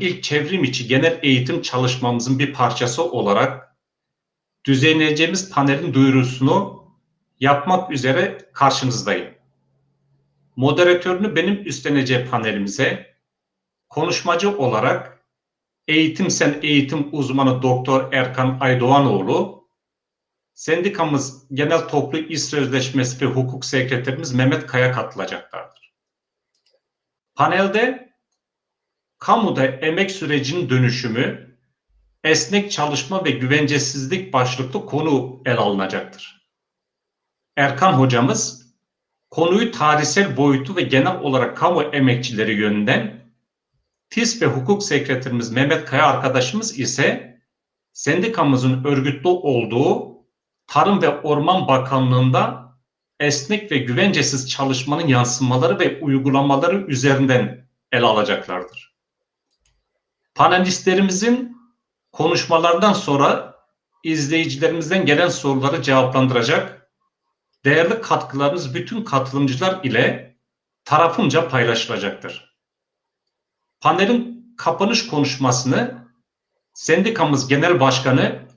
ilk çevrim içi genel eğitim çalışmamızın bir parçası olarak düzenleyeceğimiz panelin duyurusunu yapmak üzere karşınızdayım. Moderatörünü benim üstleneceği panelimize konuşmacı olarak Eğitim Sen Eğitim Uzmanı Doktor Erkan Aydoğanoğlu, sendikamız Genel Toplu İş Sözleşmesi ve Hukuk Sekreterimiz Mehmet Kaya katılacaklardır. Panelde kamuda emek sürecinin dönüşümü, esnek çalışma ve güvencesizlik başlıklı konu ele alınacaktır. Erkan hocamız konuyu tarihsel boyutu ve genel olarak kamu emekçileri yönünden TİS ve hukuk sekreterimiz Mehmet Kaya arkadaşımız ise sendikamızın örgütlü olduğu Tarım ve Orman Bakanlığı'nda esnek ve güvencesiz çalışmanın yansımaları ve uygulamaları üzerinden ele alacaklardır. Panelistlerimizin konuşmalardan sonra izleyicilerimizden gelen soruları cevaplandıracak değerli katkılarınız bütün katılımcılar ile tarafınca paylaşılacaktır. Panelin kapanış konuşmasını sendikamız genel başkanı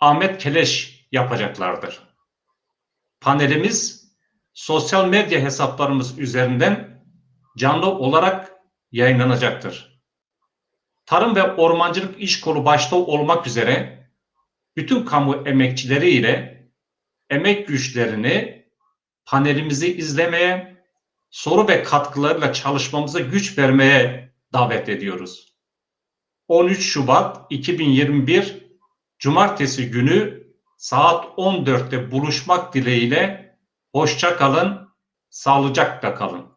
Ahmet Keleş yapacaklardır. Panelimiz sosyal medya hesaplarımız üzerinden canlı olarak yayınlanacaktır. Tarım ve Ormancılık İş Kolu başta olmak üzere bütün kamu emekçileri ile emek güçlerini panelimizi izlemeye, soru ve katkılarıyla çalışmamıza güç vermeye davet ediyoruz. 13 Şubat 2021 Cumartesi günü saat 14'te buluşmak dileğiyle hoşça kalın, sağlıcakla kalın.